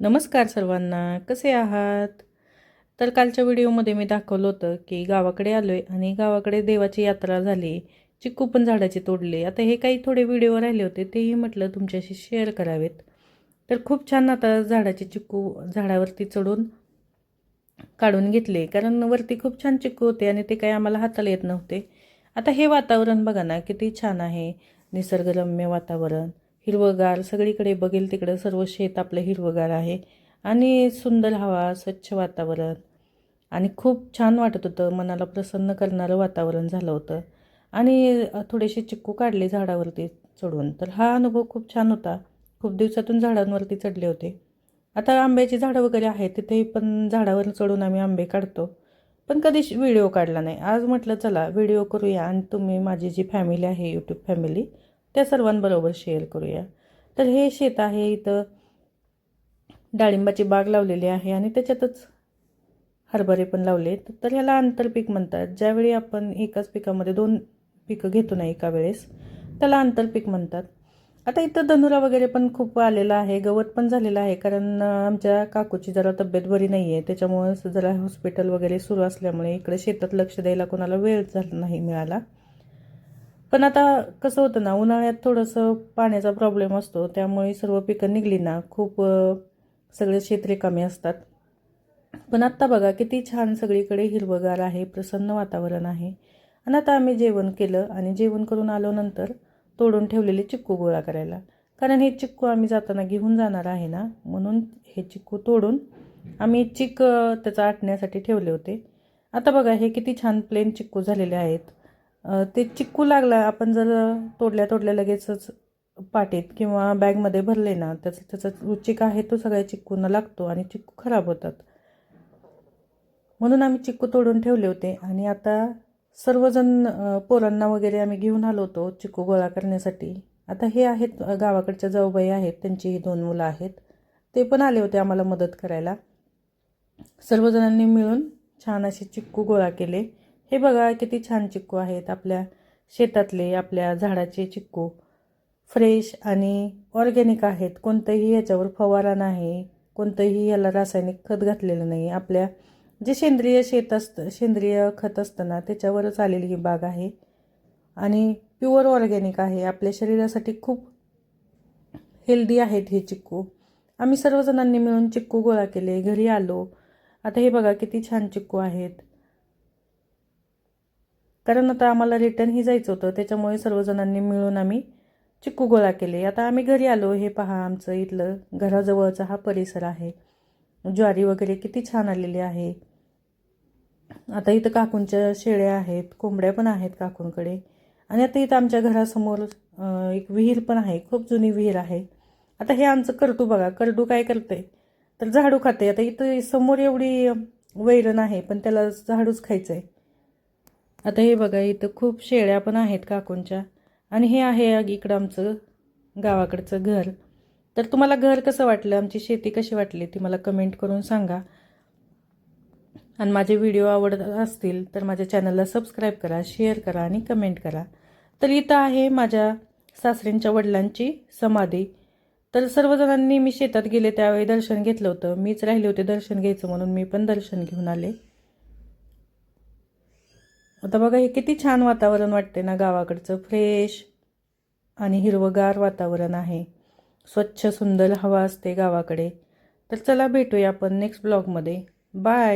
नमस्कार सर्वांना कसे आहात? तर कालच्या व्हिडिओमध्ये मी दाखवलं होतं की गावाकडे आलो आहे आणि गावाकडे देवाची यात्रा झाली चिक्कू पण झाडाचे तोडले. आता हे काही थोडे व्हिडिओ राहिले होते तेही म्हटलं तुमच्याशी शेअर करावेत. तर खूप छान आता झाडाचे चिक्कू झाडावरती चढून काढून घेतले कारण वरती खूप छान चिक्कू होते आणि ते काही आम्हाला हाताला येत नव्हते. आता हे वातावरण बघा ना किती छान आहे. निसर्गरम्य वातावरण. हिरवंगार सगळीकडे बघेल तिकडं सर्व शेत आपलं हिरवंगार आहे. आणि सुंदर हवा स्वच्छ वातावरण. आणि खूप छान वाटत होतं मनाला प्रसन्न करणारं वातावरण झालं होतं. आणि थोडेसे चिक्कू काढले झाडावरती चढून. तर हा अनुभव खूप छान होता. खूप दिवसातून झाडांवरती चढले होते. आता आंब्याची झाडं वगैरे आहेत तिथेही पण झाडावर चढून आम्ही आंबे काढतो. पण कधी व्हिडिओ काढला नाही. आज म्हटलं चला व्हिडिओ करूया आणि तुम्ही माझी जी फॅमिली आहे यूट्यूब फॅमिली त्या सर्वांबरोबर शेअर करूया. तर हे शेत आहे इथं. डाळिंबाची बाग लावलेली आहे आणि त्याच्यातच हरभरे पण लावले तर ह्याला आंतरपीक म्हणतात. ज्यावेळी आपण एकाच पिकामध्ये दोन पिकं घेतो ना एका वेळेस त्याला आंतरपीक म्हणतात. आता इथं धनुरा वगैरे पण खूप आलेला आहे. गवत पण झालेलं आहे. कारण आमच्या काकूची जरा तब्येत बरी नाही आहे त्याच्यामुळं जरा हॉस्पिटल वगैरे सुरू असल्यामुळे इकडे शेतात लक्ष द्यायला कोणाला वेळ झाला नाही मिळाला. पण आता कसं होतं ना उन्हाळ्यात थोडंसं पाण्याचा प्रॉब्लेम असतो. त्यामुळे सर्व पिकं निघली ना खूप सगळे क्षेत्रे कमी असतात. पण आत्ता बघा किती छान सगळीकडे हिरवगार आहे प्रसन्न वातावरण आहे. आणि आता आम्ही जेवण केलं आणि जेवण करून आलो नंतर तोडून ठेवलेले चिक्कू गोळा करायला. कारण हे चिक्कू आम्ही जाताना घेऊन जाणार आहे ना म्हणून हे चिक्कू तोडून आम्ही चिक त्याचा आटण्यासाठी ठेवले होते. आता बघा हे किती छान प्लेन चिक्कू झालेले आहेत. ते चिक्कू लागला आपण जर तोडल्या तोडल्या लगेचच पाटीत किंवा बॅगमध्ये भरले ना त्याचा त्याचा चिक आहे तो सगळ्या चिक्कूंना लागतो आणि चिक्कू खराब होतात. म्हणून आम्ही चिक्कू तोडून ठेवले होते आणि आता सर्वजण पोरांना वगैरे आम्ही घेऊन आलो होतो चिक्कू गोळा करण्यासाठी. आता हे आहेत गावाकडच्या जाऊबाई आहेत त्यांची ही दोन मुलं आहेत. ते पण आले होते आम्हाला मदत करायला. सर्वजणांनी मिळून छान असे चिक्कू गोळा केले. हे बघा किती छान चिक्कू आहेत आपल्या शेतातले आपल्या झाडाचे चिक्कू. फ्रेश आणि ऑर्गॅनिक आहेत. कोणतंही याच्यावर फवारा नाही. कोणतंही याला रासायनिक खत घातलेलं नाही. आपल्या जे सेंद्रिय शेत असतं सेंद्रिय खत असतं ना त्याच्यावरच आलेली ही बाग आहे. आणि प्युअर ऑर्गॅनिक आहे. आपल्या शरीरासाठी खूप हेल्दी आहेत हे चिक्कू. आम्ही सर्वजणांनी मिळून चिक्कू गोळा केले. घरी आलो. आता हे बघा किती छान चिक्कू आहेत. कारण आता आम्हाला रिटर्नही जायचं होतं त्याच्यामुळे सर्वजणांनी मिळून आम्ही चिक्कू गोळा केले. आता आम्ही घरी आलो हे पहा आमचं इथलं घराजवळचा हा परिसर आहे. ज्वारी वगैरे किती छान आलेली आहे. आता इथं काकूंच्या शेळ्या आहेत कोंबड्या पण आहेत काकूंकडे. आणि आता इथं आमच्या घरासमोर एक विहीर पण आहे खूप जुनी विहीर आहे. आता हे आमचं करडू बघा करडू काय करते तर झाडू खाते आता इथं समोर एवढी वैरण आहे पण त्याला झाडूच खायचं आहे आता हे बघा इथं खूप शेळ्या पण आहेत काकूंच्या. आणि हे आहे इकडं आमचं गावाकडचं घर. तर तुम्हाला घर कसं वाटलं? आमची शेती कशी वाटली ती मला कमेंट करून सांगा. आणि माझे व्हिडिओ आवडत असतील तर माझ्या चॅनलला सबस्क्राईब करा शेअर करा आणि कमेंट करा. तर इथं आहे माझ्या सासऱ्यांच्या वडिलांची समाधी. तर सर्वजणांनी मी शेतात गेले त्यावेळी दर्शन घेतलं होतं. मीच राहिले होते दर्शन घ्यायचं म्हणून मी पण दर्शन घेऊन आले. आता बघा हे किती छान वातावरण वाटते ना गावाकडचं. फ्रेश आणि हिरवगार वातावरण आहे. स्वच्छ सुंदर हवा असते गावाकडे. तर चला भेटूया आपण नेक्स्ट ब्लॉगमध्ये बाय